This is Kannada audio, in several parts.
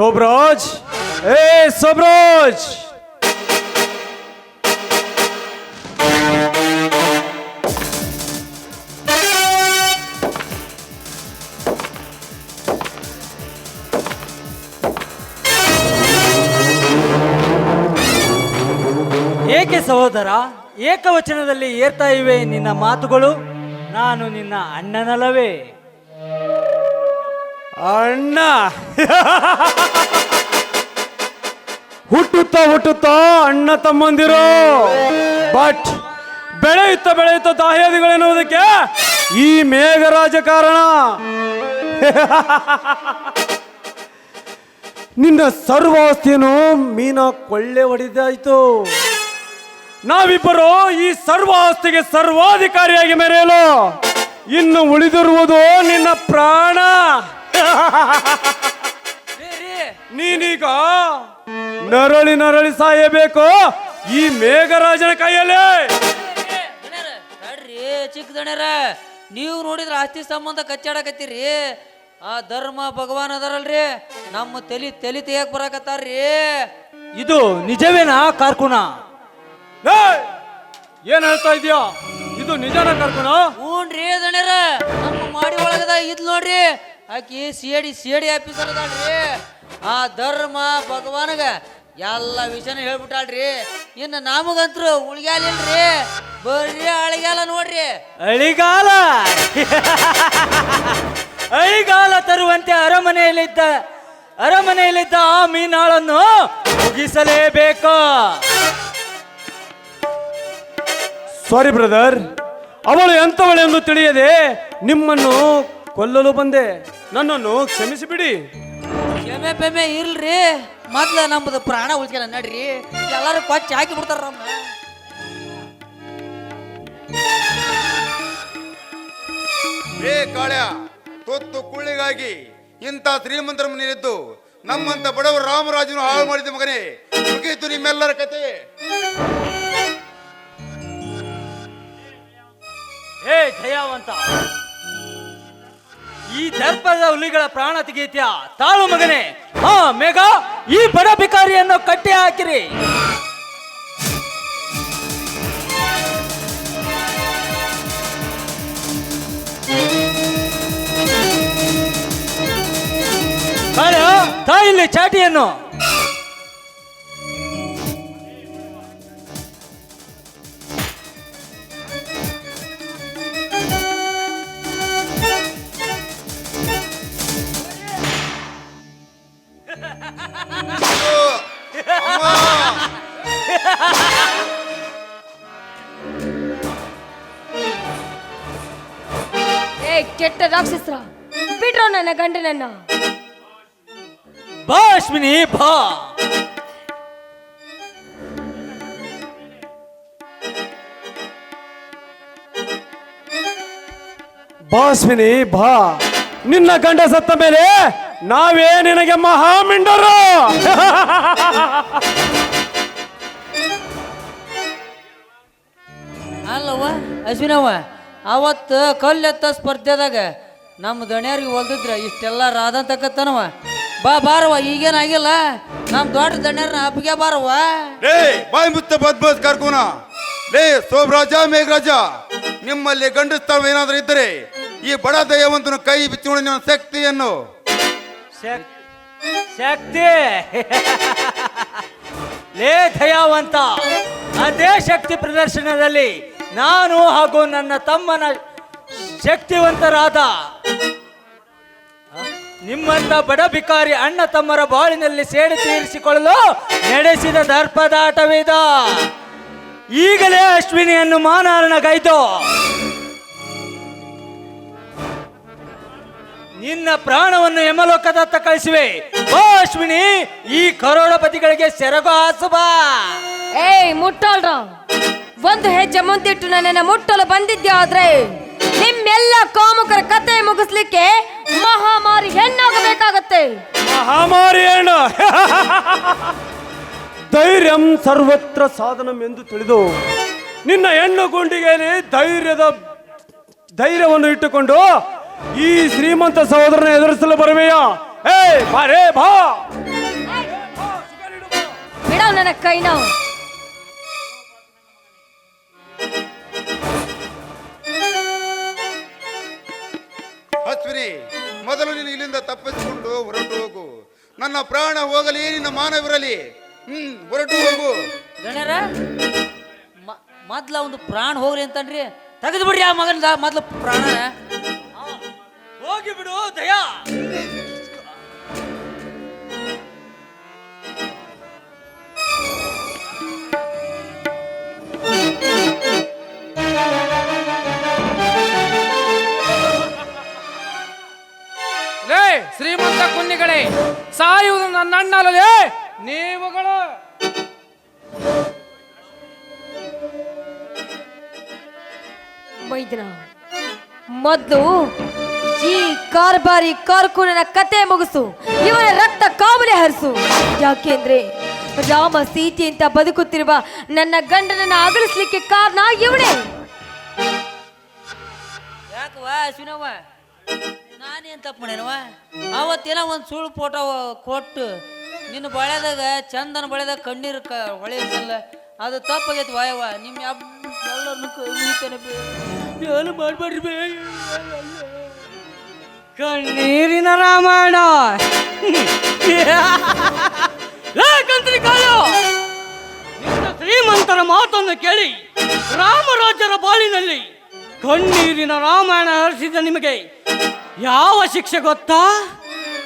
ಶೋಭರಾಜ್ ಏ Sobroj! ಏಕೆ ಸಹೋದರ? ಏಕವಚನದಲ್ಲಿ ಏರ್ತಾ ಇವೆ ನಿನ್ನ ಮಾತುಗಳು? ನಾನು ನಿನ್ನ ಅಣ್ಣನಲ್ಲವೇ. ಅಣ್ಣ. ಹುಟ್ಟುತ್ತಾ ಹುಟ್ಟುತ್ತಾ ಅಣ್ಣ ತಮ್ಮಂದಿರು. ಬಟ್ ಬೆಳೆಯುತ್ತ ಬೆಳೆಯುತ್ತಾ ದಾಹ್ಯಾದಿಗಳೆನ್ನುವುದಕ್ಕೆ ಈ ಮೇಘರಾಜ ಕಾರಣ. ನಿನ್ನ ಸರ್ವಾಸ್ತಿಯನ್ನು ಮೀನ ಕೊಳ್ಳೆ ಹೊಡೆದಾಯ್ತು. ನಾವಿಬ್ಬರು ಈ ಸರ್ವ ಆಸ್ತಿಗೆ ಸರ್ವಾಧಿಕಾರಿಯಾಗಿ ಮೆರೆಯಲು ಇನ್ನು ಉಳಿದಿರುವುದು ನಿನ್ನ ಪ್ರಾಣ. ನೀನೀಗ ನರಳಿ ನರಳಿ ಸಾಯಬೇಕು ಈ ಮೇಘರಾಜನ ಕೈಯಲ್ಲಿ. ಚಿಕ್ಕದಣ್ಣರ ಚಿಕ್ಕ ದಣ್ಯರ ನೀವು ನೋಡಿದ್ರ ಆಸ್ತಿ ಸಂಬಂಧ ಕಚ್ಚಾಡಕತ್ತೀರಿ. ಆ ಧರ್ಮ ಭಗವಾನ್ ಅದಾರಲ್ರಿ ನಮ್ಮ ತಲಿ ತಲಿ ತೆಗಿಯಕ್ ಬರಾಕತ್ತಾರ್ರಿ. ಇದು ನಿಜವೇನಾ ಕಾರ್ಕುನ! ಏನ್ ಹೇಳ್ತಾ ಇದೀಯ? ಇದು ನಿಜನ ಕಾರ್ಕುನ? ಹ್ಞೂನ್ರಿ ದಣ್ಯರ ನಮ್ಮ ಮಾಡಿ ಒಳಗದ ಇದ್ ನೋಡ್ರಿ ಆಕಿ C D C D officer ಅದಾಳ್ರಿ. ಆ ಧರ್ಮ ಭಗವಾನಗ ಎಲ್ಲ ವಿಷಯನ ಹೇಳ್ಬಿಟ್ಟಾಳ್ರಿ. ಇನ್ನು ನಮಗಂತ್ರು ರೀ ಬರ್ರಿ ಅಳಿಗಾಲ ನೋಡ್ರಿ. ಅಳಿಗಾಲ? ಅಳಿಗಾಲ ತರುವಂತೆ ಅರಮನೆಯಲ್ಲಿದ್ದ ಅರಮನೆಯಲ್ಲಿದ್ದ ಆ ಮೀನಾಳನ್ನು ಮುಗಿಸಲೇಬೇಕು. ಸಾರಿ ಬ್ರದರ್ ಅವಳು ಎಂಥವಳೆಂದು ಎಂದು ತಿಳಿಯದೆ ನಿಮ್ಮನ್ನು ಕೊಲ್ಲಲು ಬಂದೆ. ನನ್ನನ್ನು ಕ್ಷಮಿಸಿಬಿಡಿ. ಬಿಡಿ ಪೆಮೆ ಇಲ್ರಿ ಮೊದ್ಲ ನಮ್ಮದು ಪ್ರಾಣ ಉಳ್ಸ್ಕೊಳ ನಡ್ರಿ. ಎಲ್ಲರೂ ಕೊಚ್ಚಿ ಹಾಕಿ ಬಿಡ್ತಾರ ನಮ್ಮ ಏ ಕಾಳ್ಯ ತೊತ್ತು ಕುಳ್ಳಿಗಾಗಿ ಇಂಥ ಶ್ರೀಮಂತರ ಮನೆಯಲ್ಲಿದ್ದು ನಮ್ಮಂತ ಬಡವ ರಾಮರಾಜನು ಹಾಳು ಮಾಡಿದ ಮಗನೇ ಮುಗೀತು ನಿಮ್ಮೆಲ್ಲರ ಕತೆ. ಹೇ ದಯಾವಂತ ಈ ದರ್ಪದ ಹುಲಿಗಳ ಪ್ರಾಣ ತೆಗೀತ್ಯಾ ತಾಳು ಮಗನೇ ಹಾ ಮೇಘ, ಈ ಬಡ ಭಿಕಾರಿಯನ್ನು ಕಟ್ಟಿ ಹಾಕಿರಿ. ತಾಯಿಲ್ಲಿ ಚಾಟಿಯನ್ನು. ಕೆಟ್ಟ ರಾಕ್ಷಸ್ರ. ಬಿಡ್ರೋ ನನ್ನ ಗಂಡನನ್ನ. ಬಾ ಅಶ್ವಿನಿ ಬಾ. ಬಾಸ್ವಿನಿ ಬಾ. ನಿನ್ನ ಗಂಡ ಸತ್ತ ಮೇಲೆ ನಾವೇ ನಿನಗೆ ಮಹಾಮಿಂಡರು. ಅಲ್ಲವ್ವ ಅಶ್ವಿನವ್ವ ಅವತ್ತು ಕಲ್ಲೆತ್ತ ಸ್ಪರ್ಧೆದಾಗ ನಮ್ಮ ದಣ್ಯಾರಿಗೆ ಹೊಲ್ದಿದ್ರೆ ಇಷ್ಟೆಲ್ಲ ರಾಧ ತಕ್ಕತ್ತನವ ಬಾ ಬಾರವ್ವ ಈಗೇನಾಗಿಲ್ಲ ನಮ್ಮ ದೊಡ್ಡ ದಣ್ಯರ್ನ ಅಪ್ಪಿಗೆ ಬಾರವ ಲೇ ಬಾಯ್ ಮುತ್ತ ಬದ್ ಕರ್ಕೋನ. ಲೇ ಸೋಮರಾಜ ಮೇಘರಾಜ ನಿಮ್ಮಲ್ಲಿ ಗಂಡಸ್ತವ ಏನಾದರೂ ಇದ್ದರೆ ಈ ಬಡ ದಯವಂತನ ಕೈ ಬಿಚ್ಚೋಣ ನನ್ನ ಶಕ್ತಿಯನ್ನು. ಶಕ್- ಶಕ್ತಿ. ಲೇ ದಯಾವಂತ ಅದೇ ಶಕ್ತಿ ಪ್ರದರ್ಶನದಲ್ಲಿ ನಾನು ಹಾಗೂ ನನ್ನ ತಮ್ಮನ ಶಕ್ತಿವಂತರಾದ ನಿಮ್ಮಂತ ಬಡ ಭಿಕಾರಿ ಅಣ್ಣ ತಮ್ಮರ ಬಾಳಿನಲ್ಲಿ ಸೇಡು ತೀರಿಸಿಕೊಳ್ಳಲು ನಡೆಸಿದ ದರ್ಪದಾಟವಿದ. ಈಗಲೇ ಅಶ್ವಿನಿಯನ್ನು ಮಾನಹರಣಗೈದು ನಿನ್ನ ಪ್ರಾಣವನ್ನು ಯಮಲೋಕದತ್ತ ಕಳಿಸಿವೆ. ಓ ಅಶ್ವಿನಿ, ಈ ಕರೋಡಪತಿಗಳಿಗೆ ಸೆರಗು ಹಾಸುಬಾ ಏಯ್, ಮುಟ್ಟೋಳ್ರ. ಒಂದು ಹೆಜ್ಜೆ ಮುಂದಿಟ್ಟು ನನ್ನನ್ನು ಮುಟ್ಟಲು ಬಂದಿದ್ದೆ ಆದ್ರೆ? ನಿಮ್ಮೆಲ್ಲ ಕಾಮುಕರ ಕತೆ ಮುಗಿಸ್ಲಿಕ್ಕೆ ಮಹಾಮಾರಿ ಹೆಣ್ಣಾಗಬೇಕಾಗತ್ತೆ. ಮಹಾಮಾರಿ ಹೆಣ್ಣು. ಧೈರ್ಯಂ ಸರ್ವತ್ರ ಸಾಧನಂ ಎಂದು ತಿಳಿದು ನಿನ್ನ ಹೆಣ್ಣು ಗುಂಡಿಗೆಯಲ್ಲಿ ಧೈರ್ಯದ ಧೈರ್ಯವನ್ನು ಇಟ್ಟುಕೊಂಡು ಈ ಶ್ರೀಮಂತ ಸಹೋದರನ ಎದುರಿಸಲು ಬರುವೆಯ? ಏ ಬಾ ರೇ ಬಾ. ಬಿಡೋ ನನ್ನ ಕೈ ನಾವು. ಮೊದಲು ನೀನು ಇಲ್ಲಿಂದ ತಪ್ಪಿಸಿಕೊಂಡು ಹೊರಟು ಹೋಗು. ನನ್ನ ಪ್ರಾಣ ಹೋಗಲಿ ನಿನ್ನ ಮಾನವಿರಲಿ ಹ್ಮ್ ಹೊರಟು ಹೋಗು. ಗಣ್ಯರ ಮೊದ್ಲ ಒಂದು ಪ್ರಾಣ ಹೋಗ್ಲಿ ಅಂತನ್ರಿ ತೆಗೆದು ಬಿಡ್ರಿ ಆ ಮಗನ ಮೊದ್ಲು ಪ್ರಾಣ ಹೋಗಿ ಬಿಡು ದಯಾ. ಶ್ರೀಮಂತ ಕುನ್ನಿಗಳೇ ಸಾಯುವುದು ನನ್ನ ಅಣ್ಣಲೇ ನೀವುಗಳು. ಮೊದಲು ಮೊದ್ಲು ಈ ಕಾರ್ಬಾರಿ ಕಾರ್ಕುನನ ಕತೆ ಮುಗಿಸು ಇವನ ರಕ್ತ ಕಾವಲೆ ಹರಿಸು. ಯಾಕೆಂದ್ರೆ ರಾಮ ಸೀತೆ ಅಂತ ಬದುಕುತ್ತಿರುವ ನನ್ನ ಗಂಡನನ್ನ ಅಗಲಿಸ್ಲಿಕ್ಕೆ ಕಾರಣ ಇವನೇ. ಯಾಕವ ನಾನೇನ್ ತಪ್ಪು ಮಾಡ್ಯಾನವ ಅವತ್ತಿನ ಒಂದು ಸುಳ್ಳು ಫೋಟೋ ಕೊಟ್ಟು ನಿನ್ನ ಬಳೆದಾಗ ಚಂದನ ಬಳೆದಾಗ ಕಣ್ಣೀರು ಕ ಹೊಳೆಸಲ್ಲ ಅದು ತಪ್ಪಾಗೈತಿ ವಾಯವ ನಿಮ್ಮ ಏನು ಮಾಡ್ಬೇಡ್ರಿ ಬೇ ಕಣ್ಣೀರಿನ ರಾಮಾಯಣ. ಕಾಲು! ಶ್ರೀಮಂತರ ಮಾತನ್ನು ಕೇಳಿ ರಾಮರಾಜರ ಬಾಳಿನಲ್ಲಿ ಕಣ್ಣೀರಿನ ರಾಮಾಯಣ ಹರಿಸಿದ ನಿಮಗೆ. ಯಾವ ಶಿಕ್ಷೆ ಗೊತ್ತಾ?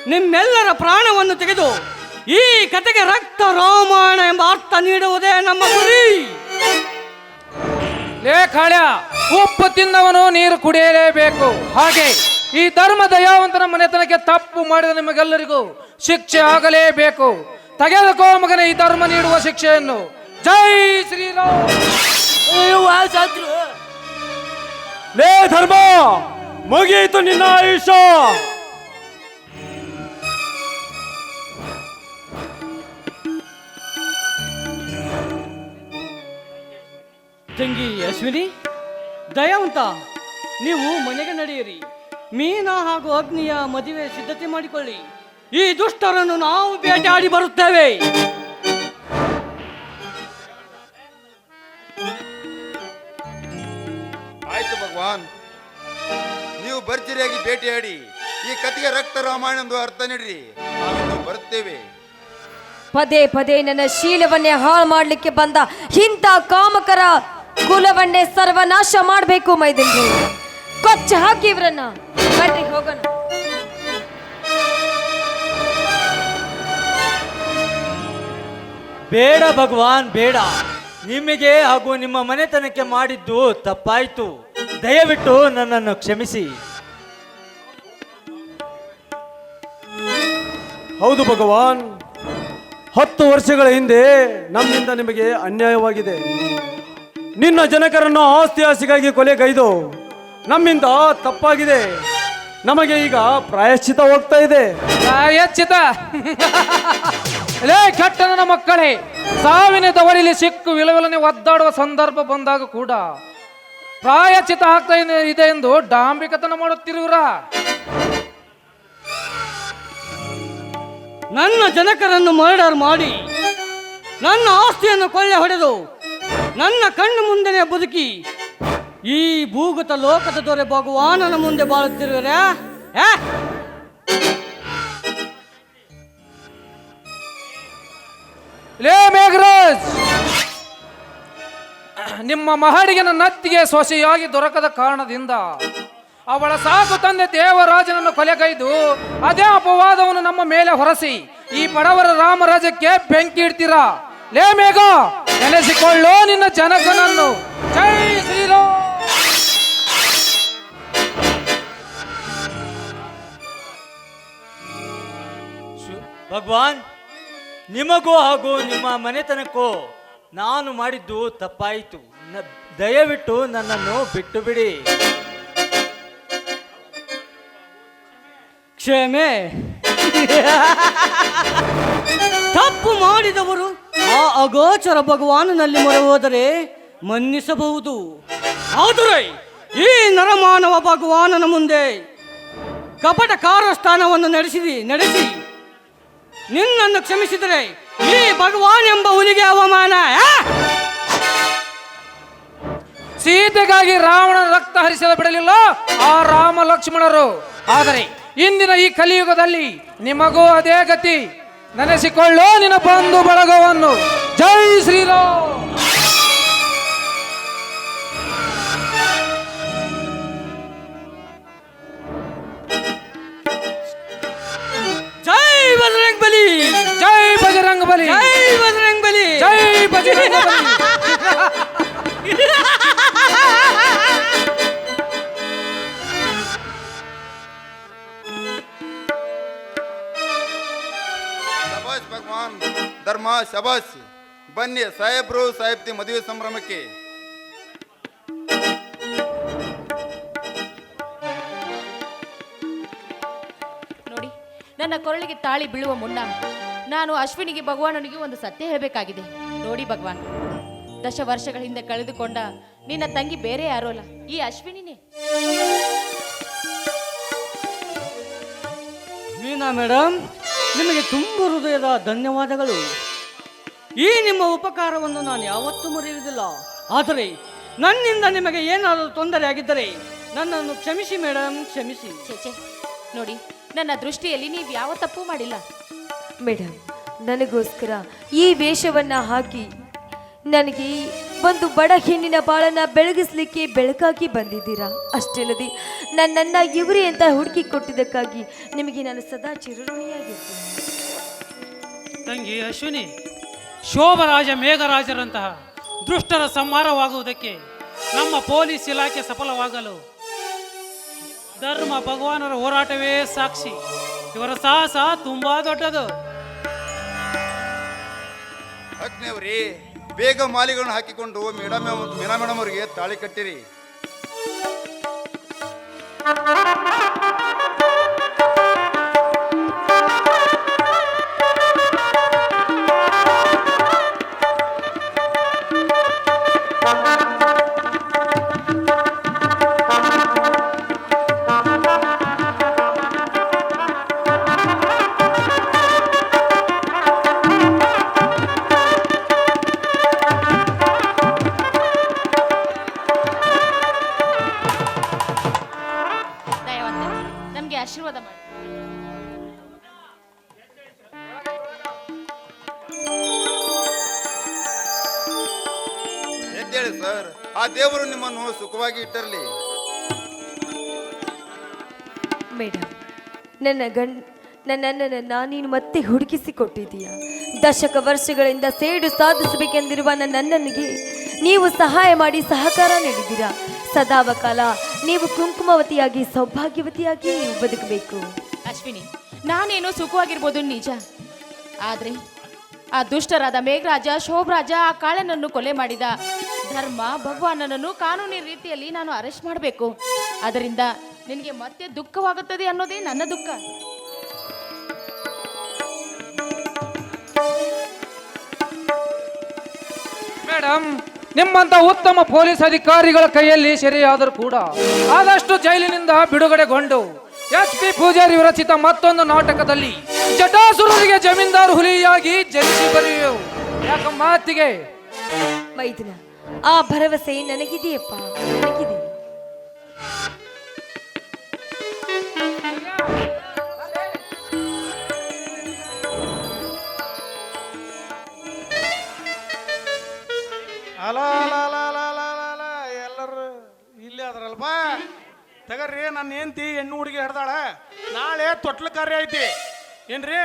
ನಿಮ್ಮೆಲ್ಲರ ಪ್ರಾಣವನ್ನು ತೆಗೆದು ಈ ಕತೆಗೆ ರಕ್ತ ರೋಮಾಣ ಎಂಬ ಅರ್ಥ ನೀಡುವುದೇ ನಮ್ಮ ಗುರಿ. ಲೇಖಾಳ್ಯ ಉಪ್ಪು ತಿನ್ನವನು ನೀರು ಕುಡಿಯಲೇಬೇಕು. ಹಾಗೆ ಈ ಧರ್ಮ ದಯಾವಂತನ ಮನೆತನಕ್ಕೆ ತಪ್ಪು ಮಾಡಿದ ನಿಮಗೆಲ್ಲರಿಗೂ ಶಿಕ್ಷೆ ಆಗಲೇಬೇಕು. ತೆಗೆದುಕೋ ಮಗನೇ ಈ ಧರ್ಮ ನೀಡುವ ಶಿಕ್ಷೆಯನ್ನು. ಜೈ ಶ್ರೀರಾಮ್. ಲೇ ಧರ್ಮ! ಮುಗಿಯಿತು ನಿನ್ನ ಆಯುಷ ತಂಗಿ ಅಶ್ವಿನಿ, ದಯಾವಂತ, ನೀವು ಮನೆಗೆ ನಡೆಯಿರಿ. ಮೀನಾ ಹಾಗೂ ಅಗ್ನಿಯ ಮದುವೆ ಸಿದ್ಧತೆ ಮಾಡಿಕೊಳ್ಳಿ. ಈ ದುಷ್ಟರನ್ನು ನಾವು ಬೇಟೆಯಾಡಿ ಬರುತ್ತೇವೆ. ಭೇಟಿಯಾಡಿ ಈ ಕತೆಗೆ ರಕ್ತ ರಾಮಾಯಣ ಎಂದು ಅರ್ಥ ನೀಡ್ರಿ. ನಾವಿನ್ನು ಬರುತ್ತೇವೆ. ಪದೇ ಪದೇ ನನ್ನ ಶೀಲವನ್ನೇ ಹಾಳು ಮಾಡ್ಲಿಕ್ಕೆ ಬಂದ ಇಂಥ ಕಾಮಕರ ಕುಲವನ್ನೇ ಸರ್ವನಾಶ ಮಾಡಬೇಕು ಮೈದಿಂಗ್ ಕೊಚ್ಚ ಹಾಕಿ ಇವ್ರನ್ನ. ಬನ್ರಿ ಹೋಗೋಣ. ಬೇಡ ಭಗವಾನ್ ಬೇಡ. ನಿಮಗೆ ಹಾಗೂ ನಿಮ್ಮ ಮನೆತನಕ್ಕೆ ಮಾಡಿದ್ದು ತಪ್ಪಾಯ್ತು. ದಯವಿಟ್ಟು ನನ್ನನ್ನು ಕ್ಷಮಿಸಿ. ಹೌದು ಭಗವಾನ್. ಹತ್ತು ವರ್ಷಗಳ ಹಿಂದೆ ನಮ್ಮಿಂದ ನಿಮಗೆ ಅನ್ಯಾಯವಾಗಿದೆ. ನಿನ್ನ ಜನಕರನ್ನು ಆಸ್ತಿ ಆಸ್ತಿಗಾಗಿ ಕೊಲೆಗೈದು ನಮ್ಮಿಂದ ತಪ್ಪಾಗಿದೆ. ನಮಗೆ ಈಗ ಪ್ರಾಯಶ್ಚಿತ ಹೋಗ್ತಾ ಇದೆ. ಪ್ರಾಯಶ್ಚಿತ? ಲೇ ಕೆಟ್ಟನ ಮಕ್ಕಳೇ, ಸಾವಿನ ದವರಿಲಿ ಸಿಕ್ಕು ವಿಲವಿಲನೆ ಒದ್ದಾಡುವ ಸಂದರ್ಭ ಬಂದಾಗ ಕೂಡ ಪ್ರಾಯಶ್ಚಿತ ಆಗ್ತಾ ಇದೆ- ಎಂದು ಡಾಂಬಿಕತನ ಮಾಡುತ್ತಿರುವುರ? ನನ್ನ ಜನಕರನ್ನು ಮರ್ಡರ್ ಮಾಡಿ, ನನ್ನ ಆಸ್ತಿಯನ್ನು ಕೊಳ್ಳೆ ಹೊಡೆದು, ನನ್ನ ಕಣ್ಣು ಮುಂದೆನೆ ಬದುಕಿ, ಈ ಭೂಗತ ಲೋಕದ ದೊರೆ ಭಗವಾನನ ಮುಂದೆ ಬಾಳುತ್ತಿರುವರೆ? ಲೇ ಮೇಘರಾಜ್! ನಿಮ್ಮ ಮಹಡಿಗಿನ ನತ್ತಿಗೆ ಸೊಸೆಯಾಗಿ ದೊರಕದ ಕಾರಣದಿಂದ ಅವಳ ಸಾಕು ತಂದೆ ದೇವರಾಜನನ್ನು ಕೊಲೆಗೈದು, ಅದೇ ಅಪವಾದವನ್ನು ನಮ್ಮ ಮೇಲೆ ಹೊರಸಿ, ಈ ಬಡವರ ರಾಮರಾಜಕ್ಕೆ ಬೆಂಕಿ ಇಡ್ತೀರಾ? ಲೇ ಮೇಘ, ನೆನೆಸಿಕೊಳ್ಳೋ ನಿನ್ನ ಜನಕನನ್ನು. ಜೈ ಶ್ರೀರಾಮ್. ಭಗವಾನ್, ನಿಮಗೂ ಹಾಗೂ ನಿಮ್ಮ ಮನೆತನಕ್ಕೂ ನಾನು ಮಾಡಿದ್ದು ತಪ್ಪಾಯಿತು. ದಯವಿಟ್ಟು ನನ್ನನ್ನು ಬಿಟ್ಟು ಬಿಡಿ. ಕ್ಷಮೆ. ತಪ್ಪು ಮಾಡಿದವರು ಆ ಅಗೋಚರ ಭಗವಾನನಲ್ಲಿ ಮೊರೆ ಹೋದರೆ ಮನ್ನಿಸಬಹುದು. ಆದರೆ ಈ ನರಮಾನವ ಭಗವಾನನ ಮುಂದೆ ಕಪಟ ಕಾರಸ್ಥಾನವನ್ನು ನಡೆಸಿದಿ ನಡೆಸಿ. ನಿನ್ನನ್ನು ಕ್ಷಮಿಸಿದರೆ ಈ ಭಗವಾನ್ ಎಂಬ ಹುಲಿಗೆ ಅವಮಾನ? ಸೀತೆಗಾಗಿ ರಾವಣ ರಕ್ತ ಹರಿಸಲು ಬಿಡಲಿಲ್ಲ ಆ ರಾಮ ಲಕ್ಷ್ಮಣರು. ಆದರೆ ಇಂದಿನ ಈ ಕಲಿಯುಗದಲ್ಲಿ ನಿಮಗೂ ಅದೇ ಗತಿ. ನೆನೆಸಿಕೊಳ್ಳೋ ನಿನ್ನ ಬಂಧು ಬಳಗವನ್ನು. ಜೈ ಶ್ರೀರಾಮ್. ಜೈ ಬಜರಂಗ್ ಬಲಿ. ಜೈ ಬಜರಂಗ ಬಲಿ. ಜೈ ಬಜರಂಗ್ ಬಲಿ. ಜೈ ಬಜರಂಗ ಬಲಿ. ಧರ್ಮ ಶಬಾಸ್ ಬನ್ನಿ ಸಾಹೇಬ್ರು ಸಾಹೇಬ್ತಿ ಮದುವೆ ಸಂಭ್ರಮಕ್ಕೆ. ನೋಡಿ ನನ್ನ ಕೊರಳಿಗೆ ತಾಳಿ ಬೀಳುವ ಮುನ್ನ ನಾನು ಅಶ್ವಿನಿಗೆ ಭಗವಾನನಿಗೆ ಒಂದು ಸತ್ಯ ಹೇಳಬೇಕಾಗಿದೆ. ನೋಡಿ ಭಗವಾನ್ ದಶ ವರ್ಷಗಳ ಹಿಂದೆ ಕಳೆದುಕೊಂಡ ನಿನ್ನ ತಂಗಿ ಬೇರೆ ಯಾರೋ ಅಲ್ಲ ಈ ಅಶ್ವಿನಿನೇ. ವೀಣಾ ಮೇಡಮ್ ನಿಮಗೆ ತುಂಬ ಹೃದಯದ ಧನ್ಯವಾದಗಳು. ಈ ನಿಮ್ಮ ಉಪಕಾರವನ್ನು ನಾನು ಯಾವತ್ತೂ ಮರೆಯುವುದಿಲ್ಲ. ಆದರೆ ನನ್ನಿಂದ ನಿಮಗೆ ಏನಾದರೂ ತೊಂದರೆ ಆಗಿದ್ದರೆ ನನ್ನನ್ನು ಕ್ಷಮಿಸಿ ಮೇಡಮ್ ಕ್ಷಮಿಸಿ. ನೋಡಿ ನನ್ನ ದೃಷ್ಟಿಯಲ್ಲಿ ನೀವು ಯಾವ ತಪ್ಪು ಮಾಡಿಲ್ಲ. ಮೇಡಮ್ ನನಗೋಸ್ಕರ ಈ ವೇಷವನ್ನ ಹಾಕಿ ನನಗೆ ಒಂದು ಬಡ ಹೆಣ್ಣಿನ ಬಾಳನ್ನ ಬೆಳಗಿಸ್ಲಿಕ್ಕೆ ಬೆಳಕಾಗಿ ಬಂದಿದ್ದೀರಾ? ಅಷ್ಟಲ್ಲದೆ ನನ್ನನ್ನ ಇವರಿ ಅಂತ ಹುಡುಕಿ ಕೊಟ್ಟಿದ್ದಕ್ಕಾಗಿ ನಿಮಗೆ ನಾನು ಸದಾ ಚಿರಋಣಿಯಾಗಿರ್ತೀನಿ. ತಂಗಿ ಅಶ್ವಿನಿ ಶೋಭರಾಜ ಮೇಘರಾಜರಂತಹ ದುಷ್ಟರ ಸಂಹಾರವಾಗುವುದಕ್ಕೆ ನಮ್ಮ ಪೊಲೀಸ್ ಇಲಾಖೆ ಸಫಲವಾಗಲು ಧರ್ಮ ಭಗವಾನರ ಹೋರಾಟವೇ ಸಾಕ್ಷಿ. ಇವರ ಸಾಹಸ ತುಂಬಾ ದೊಡ್ಡದು. ಅಗ್ನಿಯವ್ರಿ, ಬೇಗ ಮಾಲಿಗಳನ್ನು ಹಾಕಿಕೊಂಡು ಮೇಡಮ್ ಮೇಡಮ್ ಅವರಿಗೆ ತಾಳಿ ಕಟ್ಟಿರಿ. ಎದ್ದೇಳಿ ಸರ್, ಆ ದೇವರು ನಿಮ್ಮನ್ನು ಸುಖವಾಗಿ ಇಟ್ಟಿರಲಿ. ಮೇಡಮ್ ನನ್ನ ಗಂಡ್, ನನ್ನನ್ನು ನಾನೀನು ಮತ್ತೆ ಹುಡುಕಿಸಿ ಕೊಟ್ಟಿದ್ದೀಯ ದಶಕ ವರ್ಷಗಳಿಂದ ಸೇಡು ಸಾಧಿಸಬೇಕೆಂದಿರುವ ನನ್ನನಿಗೆ ನೀವು ಸಹಾಯ ಮಾಡಿ ಸಹಕಾರ ನೀಡಿದ್ದೀರಾ? ಸದಾವಕಾಲ ನೀವು ಕುಂಕುಮವತಿಯಾಗಿ, ಸೌಭಾಗ್ಯವತಿಯಾಗಿ ಬದುಕಬೇಕು. ಅಶ್ವಿನಿ ನಾನೇನೋ ಸುಖವಾಗಿರ್ಬೋದು ನಿಜ. ಆದ್ರೆ ಆ ದುಷ್ಟರಾದ ಮೇಘರಾಜ, ಶೋಭರಾಜ ಆ ಕಾಳನನ್ನು ಕೊಲೆ ಮಾಡಿದ ಧರ್ಮ, ಭಗವಾನನನ್ನು ಕಾನೂನಿನ ರೀತಿಯಲ್ಲಿ ನಾನು ಅರೆಸ್ಟ್ ಮಾಡಬೇಕು. ಅದರಿಂದ ನಿನಗೆ ಮತ್ತೆ ದುಃಖವಾಗುತ್ತದೆ ಅನ್ನೋದೇ ನನ್ನ ದುಃಖ. ಮೇಡಮ್ ನಿಮ್ಮಂತ ಉತ್ತಮ ಪೊಲೀಸ್ ಅಧಿಕಾರಿಗಳ ಕೈಯಲ್ಲಿ ಸೆರೆಯಾದರೂ ಕೂಡ ಆದಷ್ಟು ಜೈಲಿನಿಂದ ಬಿಡುಗಡೆಗೊಂಡು. ಎಚ್ ಪಿ ಪೂಜಾರಿ ವಿರಚಿತ ಮತ್ತೊಂದು ನಾಟಕದಲ್ಲಿ ಜಟಾಸುರರಿಗೆ ಜಮೀನ್ದಾರ್ ಹುಲಿಯಾಗಿ ಜನಿಸಿ ಬರೆಯು ಯಾಕ ಮಾತಿಗೆ ಆ ಭರವಸೆ ನನಗಿದೆಯಪ್ಪ, ನನಗಿದೆ. ತಗರ್ರಿ ನನ್ನ ಹೆಂಡತಿ ಹೆಣ್ಣು ಹುಡುಗಿ ಹಿಡ್ದಾಳ. ನಾಳೆ ತೊಟ್ಲ ಕಾರ್ಯ ಐತಿ. ಏನ್ರಿ?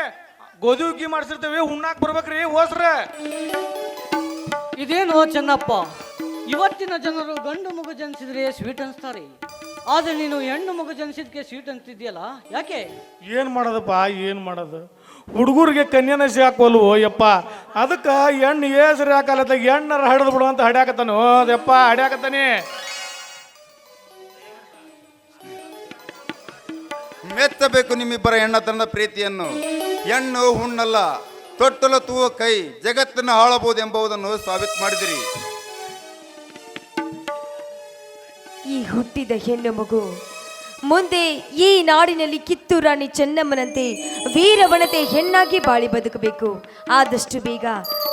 ಗೋಧಿ ಹುಗ್ಗಿ ಮಾಡಿಸಿರ್ತೇವೆ ಉಣ್ಣಾಕ್ ಬರ್ಬೇಕ್ರಿ ಹೋಸ್ರ. ಇದೇನು ಚೆನ್ನಪ್ಪ. ಇವತ್ತಿನ ಜನರು ಗಂಡು ಮಗು ಜನಿಸಿದ್ರೆ ಸ್ವೀಟ್ ಅನ್ಸ್ತಾರೆ. ಆದ್ರೆ ನೀನು ಹೆಣ್ಣು ಮಗು ಜನಿಸಿದ್ಕೆ ಸ್ವೀಟ್ ಅಂತಿದ್ಯಲ್ಲ ಯಾಕೆ? ಏನು ಮಾಡೋದಪ್ಪ ಏನು ಮಾಡೋದು? ಹುಡುಗರಿಗೆ ಕನ್ಯಾನಸಿ ಹಾಕೋಲ್ವು ಯಪ್ಪ? ಅದಕ್ಕೆ ಹೆಣ್ಣು ಏಸ್ರಿ ಹಾಕಲತ್ತ ಹೆಣ್ಣರ ಹಡಿದು ಬಿಡು ಅಂತ ಹಡ್ಯಾಕತ್ತಾನು ಯಪ್ಪ ಹಡ್ಯಾಕತ್ತಾನೆ. ಮೆಚ್ಚಬೇಕು ನಿಮ್ಮಿಬ್ಬರ ಹೆಣ್ಣತನದ ಪ್ರೀತಿಯನ್ನು. ಹೆಣ್ಣು, ಹುಣ್ಣಲ್ಲ, ತೊಟ್ಟಲ, ತೂವ, ಕೈ, ಜಗತ್ತನ್ನು ಹಾಳಬಹುದು ಎಂಬುದನ್ನು ಸಾಬೀತು ಮಾಡಿದಿರಿ. ಈ ಹುಟ್ಟಿದ ಹೆಣ್ಣು ಮಗು, ಮುಂದೆ ಈ ನಾಡಿನಲ್ಲಿ ಕಿತ್ತೂರು ರಾಣಿ ಚೆನ್ನಮ್ಮನಂತೆ ವೀರವನತೆ ಹೆಣ್ಣಾಗಿ ಬಾಳಿ ಬದುಕಬೇಕು. ಆದಷ್ಟು ಬೇಗ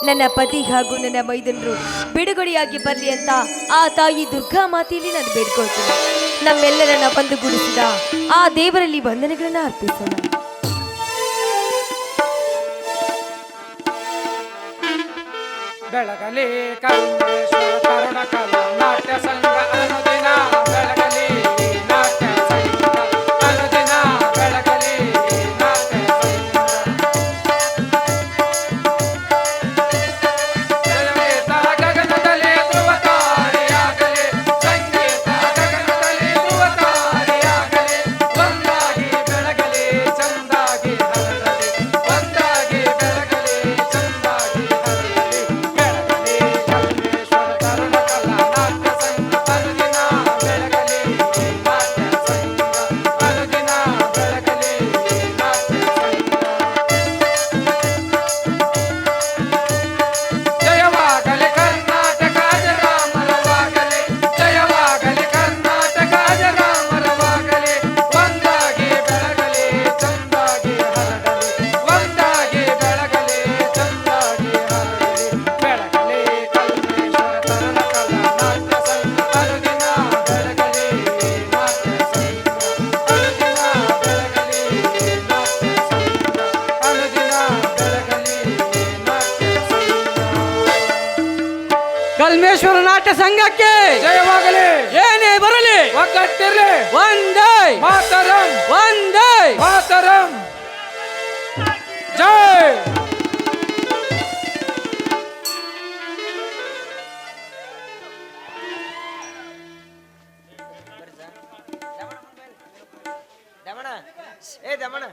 ನನ್ನ ಪತಿ ಹಾಗೂ ನನ್ನ ಮೈದನರು ಬಿಡುಗಡೆಯಾಗಿ ಬರಲಿ ಅಂತ ಆ ತಾಯಿ ದುರ್ಗಾ ಮಾತೆಯಲ್ಲಿ ನಾನು ಬೇಡ್ಕೊಳ್ತೀನಿ. ನಮ್ಮೆಲ್ಲರನ್ನ ಬಂದುಗೂಡಿಸಿದ ಆ ದೇವರಲ್ಲಿ ವಂದನೆಗಳನ್ನ ಅರ್ಪಿಸೋಣ. ಬೆಳಗಲೇ ಕಾಂಗ್ರೆಸ್ ಕಲಾ ನಾಟ್ಯ ಸಂಘ ಕಲ್ಮೇಶ್ವರ ಸಂಘಕ್ಕೆ ಜಯವಾಗಲಿ. ಏನೇ ಬರಲಿ ಒಗ್ಗಟ್ಟಿರಲಿ. ಒಂದೇ. ಮಾತರಂ. ಒಂದೇ. ಮಾತರಂ. ಜೈ. ದಮಣ. ಏ ದಮಣ.